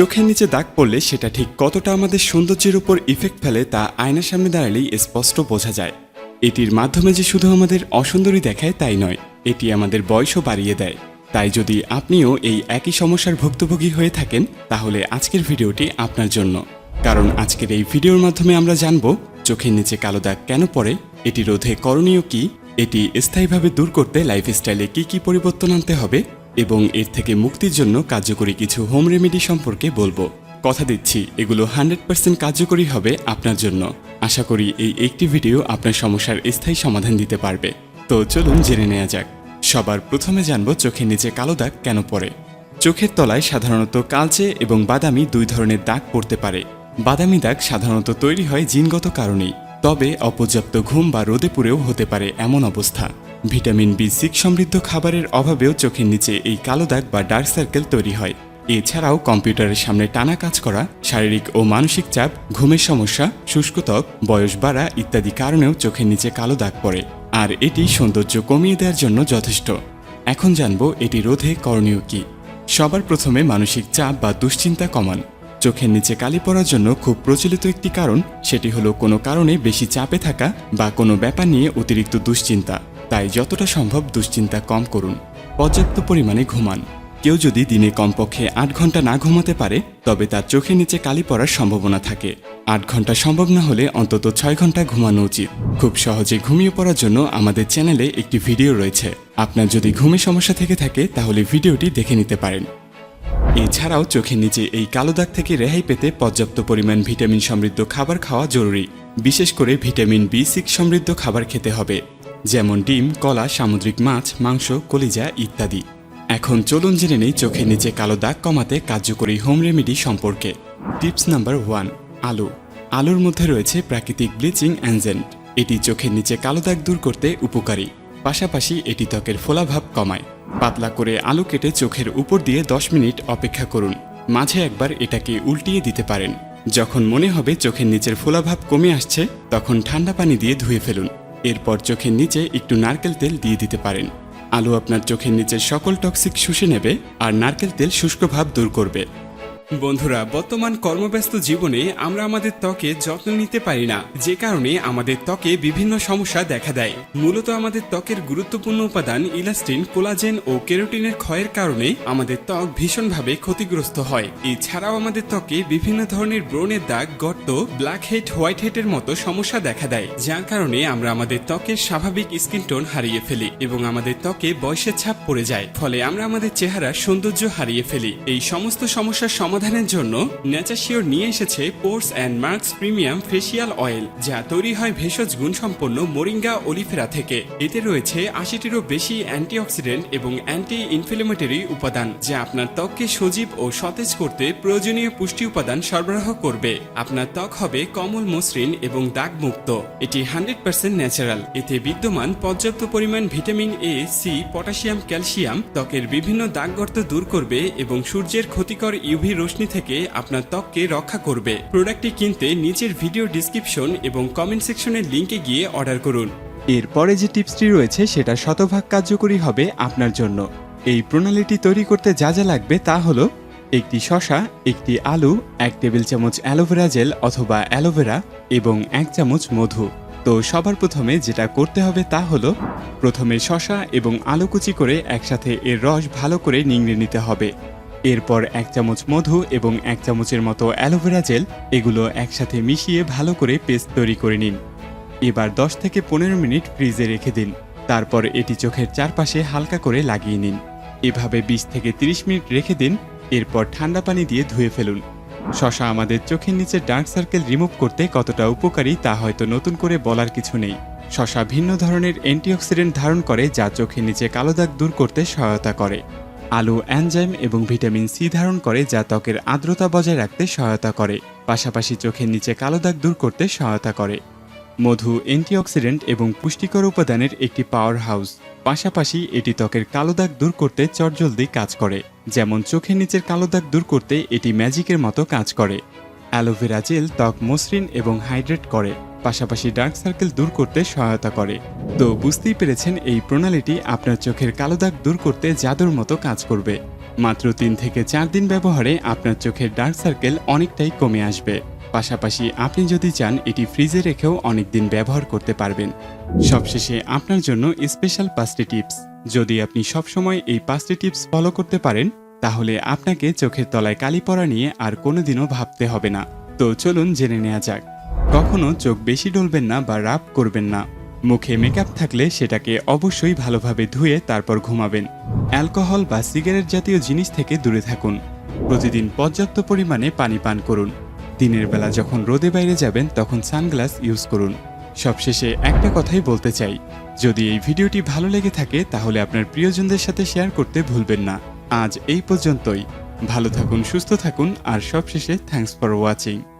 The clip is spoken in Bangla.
চোখের নিচে দাগ পড়লে সেটা ঠিক কতটা আমাদের সৌন্দর্যের উপর ইফেক্ট ফেলে তা আয়নার সামনে দাঁড়ালেই স্পষ্ট বোঝা যায়। এটির মাধ্যমে যে শুধু আমাদের অসুন্দরী দেখায় তাই নয়, এটি আমাদের বয়সও বাড়িয়ে দেয়। তাই যদি আপনিও এই একই সমস্যার ভুক্তভোগী হয়ে থাকেন, তাহলে আজকের ভিডিওটি আপনার জন্য। কারণ আজকের এই ভিডিওর মাধ্যমে আমরা জানব, চোখের নিচে কালো দাগ কেন পড়ে, এটি রোধে করণীয় কি, এটি স্থায়ীভাবে দূর করতে লাইফস্টাইলে কি কি পরিবর্তন আনতে হবে এবং এর থেকে মুক্তির জন্য কার্যকরী কিছু হোম রেমেডি সম্পর্কে বলব। কথা দিচ্ছি, এগুলো হান্ড্রেড পার্সেন্ট কার্যকরী হবে আপনার জন্য। আশা করি এই একটি ভিডিও আপনার সমস্যার স্থায়ী সমাধান দিতে পারবে। তো চলুন জেনে নেওয়া যাক। সবার প্রথমে জানব চোখের নিচে কালো দাগ কেন পড়ে। চোখের তলায় সাধারণত কালচে এবং বাদামি দুই ধরনের দাগ পড়তে পারে। বাদামি দাগ সাধারণত তৈরি হয় জিনগত কারণেই, তবে অপর্যাপ্ত ঘুম বা রোদে পুড়েও হতে পারে এমন অবস্থা। ভিটামিন বি সিক্স সমৃদ্ধ খাবারের অভাবেও চোখের নিচে এই কালো দাগ বা ডার্ক সার্কেল তৈরি হয়। এছাড়াও কম্পিউটারের সামনে টানা কাজ করা, শারীরিক ও মানসিক চাপ, ঘুমের সমস্যা, শুষ্ক ত্বক, বয়স বাড়া ইত্যাদি কারণেও চোখের নিচে কালো দাগ পড়ে। আর এটি সৌন্দর্য কমিয়ে দেওয়ার জন্য যথেষ্ট। এখন জানব এটি রোধে করণীয় কি। সবার প্রথমে মানসিক চাপ বা দুশ্চিন্তা কমান। চোখের নিচে কালি পড়ার জন্য খুব প্রচলিত একটি কারণ, সেটি হলো কোনো কারণে বেশি চাপে থাকা বা কোনো ব্যাপার নিয়ে অতিরিক্ত দুশ্চিন্তা। তাই যতটা সম্ভব দুশ্চিন্তা কম করুন। পর্যাপ্ত পরিমাণে ঘুমান। কেউ যদি দিনে কমপক্ষে আট ঘণ্টা না ঘুমাতে পারে, তবে তার চোখের নিচে কালি পড়ার সম্ভাবনা থাকে। আট ঘণ্টা সম্ভব না হলে অন্তত ছয় ঘণ্টা ঘুমানো উচিত। খুব সহজে ঘুমিয়ে পড়ার জন্য আমাদের চ্যানেলে একটি ভিডিও রয়েছে। আপনার যদি ঘুমে সমস্যা থেকে থাকে, তাহলে ভিডিওটি দেখে নিতে পারেন। এছাড়াও চোখের নিচে এই কালো দাগ থেকে রেহাই পেতে পর্যাপ্ত পরিমাণ ভিটামিন সমৃদ্ধ খাবার খাওয়া জরুরি। বিশেষ করে ভিটামিন বি সিক্স সমৃদ্ধ খাবার খেতে হবে। যেমন ডিম, কলা, সামুদ্রিক মাছ, মাংস, কলিজা ইত্যাদি। এখন চলুন জেনে নেই চোখের নিচে কালো দাগ কমাতে কার্যকরী হোম রেমেডি সম্পর্কে। টিপস নাম্বার ওয়ান, আলু। আলুর মধ্যে রয়েছে প্রাকৃতিক ব্লিচিং অ্যানজেন্ট। এটি চোখের নিচে কালো দাগ দূর করতে উপকারী। পাশাপাশি এটি ত্বকের ফোলাভাব কমায়। পাতলা করে আলু কেটে চোখের উপর দিয়ে 10 মিনিট অপেক্ষা করুন। মাঝে একবার এটাকে উল্টিয়ে দিতে পারেন। যখন মনে হবে চোখের নিচের ফোলাভাব কমে আসছে, তখন ঠান্ডা পানি দিয়ে ধুয়ে ফেলুন। এরপর চোখের নিচে একটু নারকেল তেল দিয়ে দিতে পারেন। আলু আপনার চোখের নিচের সকল টক্সিক শুষে নেবে আর নারকেল তেল শুষ্ক ভাব দূর করবে। বন্ধুরা, বর্তমান কর্মব্যস্ত জীবনে আমরা আমাদের ত্বকে যত্ন নিতে পারি না, যে কারণে আমাদের ত্বকে বিভিন্ন সমস্যা দেখা দেয়। মূলত আমাদের ত্বকের গুরুত্বপূর্ণ উপাদান ইলাস্টিন, কোলাজেন ও কেরোটিনের ক্ষয়ের কারণে আমাদের ত্বক ভীষণভাবে ক্ষতিগ্রস্ত হয়। এছাড়াও আমাদের ত্বকে বিভিন্ন ধরনের ব্রণের দাগ, গর্ত ব্ল্যাক হেড হোয়াইট হেডের মতো সমস্যা দেখা দেয়, যার কারণে আমরা আমাদের ত্বকের স্বাভাবিক স্কিন টোন হারিয়ে ফেলি এবং আমাদের ত্বকে বয়সের ছাপ পড়ে যায়। ফলে আমরা আমাদের চেহারার সৌন্দর্য হারিয়ে ফেলি। এই সমস্ত সমস্যার সমাধানের জন্য ন্যাচাশিওর নিয়ে এসেছে pores and marks premium facial oil যা তৈরি হয় ভেষজ গুণসম্পন্ন মোরিঙ্গা অলিফেরা থেকে। এতে রয়েছে আশিটিরও বেশি অ্যান্টিঅক্সিডেন্ট এবং অ্যান্টি ইনফ্লেমেটরি উপাদান, যা আপনার ত্বককে সজীব ও সতেজ করতে প্রয়োজনীয় পুষ্টি উপাদান সরবরাহ করবে। আপনার ত্বক হবে কমল মসৃণ এবং দাগমুক্ত। এটি হান্ড্রেড পার্সেন্ট ন্যাচারাল। এতে বিদ্যমান পর্যাপ্ত পরিমাণ vitamin A C potassium, calcium ত্বকের বিভিন্ন দাগগর্ত দূর করবে এবং সূর্যের ক্ষতিকর ইউভি রশ্মি থেকে আপনার ত্বককে রক্ষা করবে। প্রোডাক্টটি কিনতে নিচের ভিডিও ডিসক্রিপশন এবং কমেন্ট সেকশনের লিংকে গিয়ে অর্ডার করুন। এরপরে যে টিপসটি রয়েছে, সেটা শতভাগ কার্যকরী হবে আপনার জন্য। এই প্রণালীটি তৈরি করতে যা যা লাগবে তা হলো, একটি শশা, একটি আলু, এক টেবিল চামচ অ্যালোভেরা জেল অথবা অ্যালোভেরা এবং এক চামচ মধু। তো সবার প্রথমে যেটা করতে হবে তা হলো, প্রথমে শশা এবং আলু কুচি করে একসাথে এর রস ভালো করে নিংড়ে নিতে হবে। এরপর এক চামচ মধু এবং এক চামচের মতো অ্যালোভেরা জেল এগুলো একসাথে মিশিয়ে ভালো করে পেস্ট তৈরি করে নিন। এবার 10 থেকে পনেরো মিনিট ফ্রিজে রেখে দিন। তারপর এটি চোখের চারপাশে হালকা করে লাগিয়ে নিন। এভাবে 20 থেকে 30 মিনিট রেখে দিন, এরপর ঠান্ডা পানি দিয়ে ধুয়ে ফেলুন। শশা আমাদের চোখের নিচে ডার্ক সার্কেল রিমুভ করতে কতটা উপকারী তা হয়তো নতুন করে বলার কিছু নেই। শশা ভিন্ন ধরনের অ্যান্টিঅক্সিডেন্ট ধারণ করে যা চোখের নিচে কালো দাগ দূর করতে সহায়তা করে। আলু অ্যানজাইম এবং ভিটামিন সি ধারণ করে যা ত্বকের আর্দ্রতা বজায় রাখতে সহায়তা করে। পাশাপাশি চোখের নিচে কালো দাগ দূর করতে সহায়তা করে। মধু, অ্যান্টিঅক্সিডেন্ট এবং পুষ্টিকর উপাদানের একটি পাওয়ার হাউস পাশাপাশি এটি ত্বকের কালো দাগ দূর করতে চটজলদি কাজ করে। যেমন চোখের নিচের কালো দাগ দূর করতে এটি ম্যাজিকের মতো কাজ করে। অ্যালোভেরা জেল ত্বক মসৃণ এবং হাইড্রেট করে, পাশাপাশি ডার্ক সার্কেল দূর করতে সহায়তা করে। তো বুঝতেই পেরেছেন এই প্রণালীটি আপনার চোখের কালো দাগ দূর করতে জাদুর মতো কাজ করবে। মাত্র তিন থেকে চার দিন ব্যবহারে আপনার চোখের ডার্ক সার্কেল অনেকটাই কমে আসবে। পাশাপাশি আপনি যদি চান, এটি ফ্রিজে রেখেও অনেক দিন ব্যবহার করতে পারবেন। সবশেষে আপনার জন্য স্পেশাল পাঁচটি টিপস। যদি আপনি সবসময় এই পাঁচটি টিপস ফলো করতে পারেন তাহলে আপনাকে চোখের তলায় কালি পড়া নিয়ে আর কোনোদিনও ভাবতে হবে না। তো চলুন জেনে নেওয়া যাক। কখনো চোখ বেশি ডলবেন না বা রাব করবেন না। মুখে মেকআপ থাকলে সেটাকে অবশ্যই ভালোভাবে ধুয়ে তারপর ঘুমাবেন। অ্যালকোহল বা সিগারেট জাতীয় জিনিস থেকে দূরে থাকুন। প্রতিদিন পর্যাপ্ত পরিমাণে পানি পান করুন। দিনের বেলা যখন রোদে বাইরে যাবেন, তখন সানগ্লাস ইউজ করুন। সবশেষে একটা কথাই বলতে চাই। যদি এই ভিডিওটি ভালো লেগে থাকে, তাহলে আপনার প্রিয়জনদের সাথে শেয়ার করতে ভুলবেন না। আজ এই পর্যন্তই। ভালো থাকুন সুস্থ থাকুন আর সবশেষে থ্যাংকস ফর ওয়াচিং